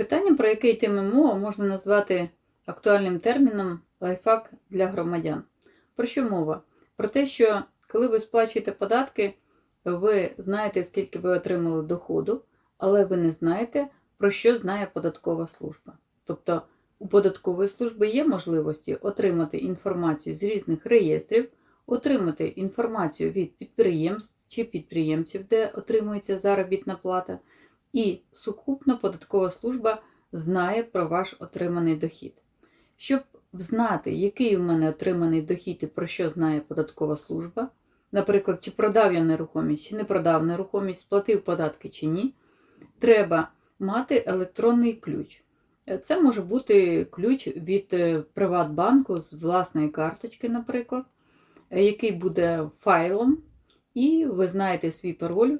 Питання, про яке йтиме мова, можна назвати актуальним терміном лайфхак для громадян. Про що мова? Про те, що коли ви сплачуєте податки, ви знаєте, скільки ви отримали доходу, але ви не знаєте, про що знає податкова служба. Тобто у податкової служби є можливості отримати інформацію з різних реєстрів, отримати інформацію від підприємств чи підприємців, де отримується заробітна плата, і сукупно податкова служба знає про ваш отриманий дохід. Щоб знати, який у мене отриманий дохід і про що знає податкова служба, наприклад, чи продав я нерухомість, чи не продав нерухомість, сплатив податки чи ні, треба мати електронний ключ. Це може бути ключ від е, Приватбанку з власної карточки, наприклад, е, який буде файлом, і ви знаєте свій пароль.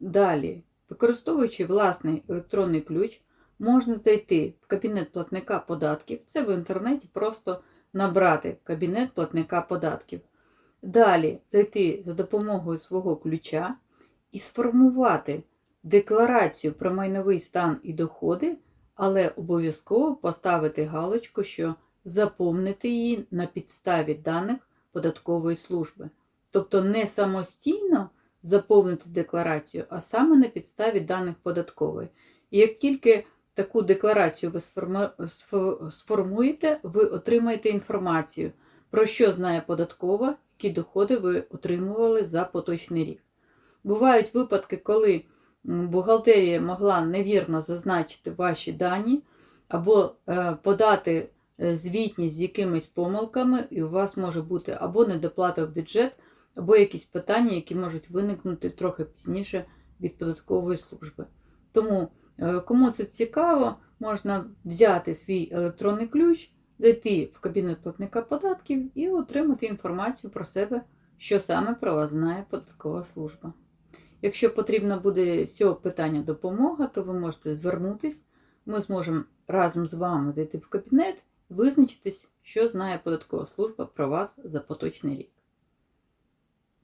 Далі, використовуючи власний електронний ключ, можна зайти в кабінет платника податків. Це в інтернеті просто набрати кабінет платника податків. Далі зайти за допомогою свого ключа і сформувати декларацію про майновий стан і доходи, але обов'язково поставити галочку, що заповнити її на підставі даних податкової служби. Тобто не самостійно заповнити декларацію, а саме на підставі даних податкової. І як тільки таку декларацію ви сформуєте, ви отримаєте інформацію, про що знає податкова, які доходи ви отримували за поточний рік. Бувають випадки, коли бухгалтерія могла невірно зазначити ваші дані або е, подати е, звітність з якимись помилками, і у вас може бути або недоплата в бюджет, або якісь питання, які можуть виникнути трохи пізніше від податкової служби. Тому, е, кому це цікаво, можна взяти свій електронний ключ, зайти в кабінет платника податків і отримати інформацію про себе, що саме про вас знає податкова служба. Якщо потрібна буде з цього питання допомога, то ви можете звернутись. Ми зможемо разом з вами зайти в кабінет визначитись, що знає податкова служба про вас за поточний рік.